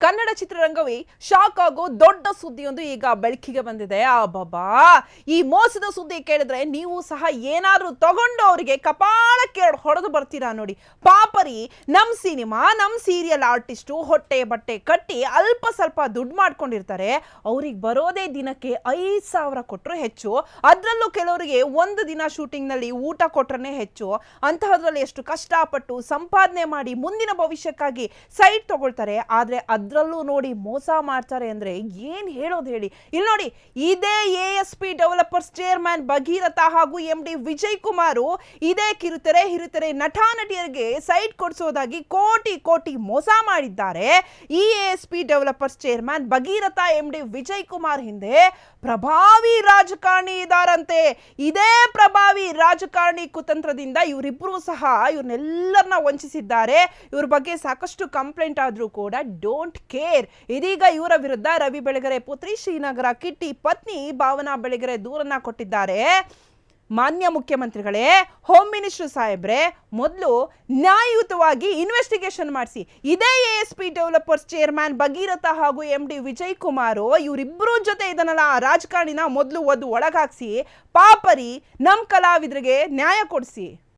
Kannada ಚಿತ್ರರಂಗವೇ shock ಆಗೋ ದೊಡ್ಡ ಸುದ್ದಿಯೊಂದು ಈಗ ಬೆಳಕಿಗೆ ಬಂದಿದೆ. ಆ, ಬಾಬಾ, ಈ ಮೋಸದ ಸುದ್ದಿ ಕೇಳಿದ್ರೆ ನೀವು ಸಹ ಏನಾದರೂ ತಗೊಂಡು ಅವರಿಗೆ ಕಪಾಳಕ್ಕೆ ಹೊಡೆದು ಬರ್ತೀರಾ ನೋಡಿ. ಪಾಪರಿ ನಮ್ಮ ಸಿನಿಮಾ ನಮ್ಮ ಸೀರಿಯಲ್ ಆರ್ಟಿಸ್ಟು ಹೊಟ್ಟೆ ಬಟ್ಟೆ ಕಟ್ಟಿ ಅಲ್ಪ ಸ್ವಲ್ಪ ದುಡ್ಡು ಮಾಡ್ಕೊಂಡಿರ್ತಾರೆ. ಅವ್ರಿಗೆ ಬರೋದೇ ದಿನಕ್ಕೆ ಐದು ಸಾವಿರ ಕೊಟ್ಟರು ಹೆಚ್ಚು. ಅದರಲ್ಲೂ ಕೆಲವರಿಗೆ ಒಂದು ದಿನ ಶೂಟಿಂಗ್ನಲ್ಲಿ ಊಟ ಕೊಟ್ರೇ ಹೆಚ್ಚು. ಅಂತಹದ್ರಲ್ಲಿ ಎಷ್ಟು ಕಷ್ಟಪಟ್ಟು ಸಂಪಾದನೆ ಮಾಡಿ ಮುಂದಿನ ಭವಿಷ್ಯಕ್ಕಾಗಿ ಸೈಟ್ ತಗೊಳ್ತಾರೆ. ಆದ್ರೆ ಅದ್ರಲ್ಲೂ ನೋಡಿ ಮೋಸ ಮಾಡ್ತಾರೆ ಅಂದರೆ ಏನು ಹೇಳೋದು ಹೇಳಿ? ಇಲ್ಲಿ ನೋಡಿ, ಇದೇ A S P developers chairman Bhagiratha ಹಾಗೂ ಎಂ ಡಿ ವಿಜಯ್ ಕುಮಾರು ಇದೇ ಕಿರುತೆರೆ ಹಿರುತೆರೆ ನಟ ನಟಿಯರಿಗೆ ಸೈಟ್ ಕೊಡಿಸೋದಾಗಿ ಕೋಟಿ ಕೋಟಿ ಮೋಸ ಮಾಡಿದ್ದಾರೆ. ಈ A S P developers chairman Bhagiratha M D Vijay Kumar ಹಿಂದೆ ಪ್ರಭಾವಿ ರಾಜಕಾರಣಿ ಇದಾರಂತೆ. ಇದೇ ಪ್ರಭಾವಿ ರಾಜಕಾರಣಿ ಕುತಂತ್ರದಿಂದ ಇವರಿಬ್ಬರು ಸಹ ಇವ್ರನ್ನೆಲ್ಲರನ್ನ ವಂಚಿಸಿದ್ದಾರೆ. ಇವ್ರ ಬಗ್ಗೆ ಸಾಕಷ್ಟು ಕಂಪ್ಲೇಂಟ್ ಆದರೂ ಕೂಡ ಡೋಂಟ್ ಕೇರ್ ಇದೀಗ ಇವರ ವಿರುದ್ಧ ರವಿ ಬೆಳಗೆರೆ ಪುತ್ರಿ ಶ್ರೀನಗರ ಕಿಟ್ಟಿ ಪತ್ನಿ ಭಾವನಾ ಬೆಳಗೆರೆ ದೂರನ್ನ ಕೊಟ್ಟಿದ್ದಾರೆ. ಮಾನ್ಯ ಮುಖ್ಯಮಂತ್ರಿಗಳೇ ಹೋಮ್ ಮಿನಿಸ್ಟರ್ ಸಾಹೇಬ್ರೆ, ಮೊದಲು ನ್ಯಾಯಯುತವಾಗಿ ಇನ್ವೆಸ್ಟಿಗೇಷನ್ ಮಾಡಿಸಿ. ಇದೇ A S P developers chairman Bhagiratha ಹಾಗೂ ಎಂ ಡಿ ವಿಜಯ್ ಕುಮಾರ್ ಇವರಿಬ್ಬರ ಜೊತೆ ಇದನ್ನೆಲ್ಲ ರಾಜಕಾರಣಿನ ಮೊದಲು ಒದ್ದು ಒಳಗಾಕ್ಸಿ ಪಾಪರಿ ನಮ್ಮ ಕಲಾವಿದರಿಗೆ ನ್ಯಾಯ ಕೊಡಿಸಿ.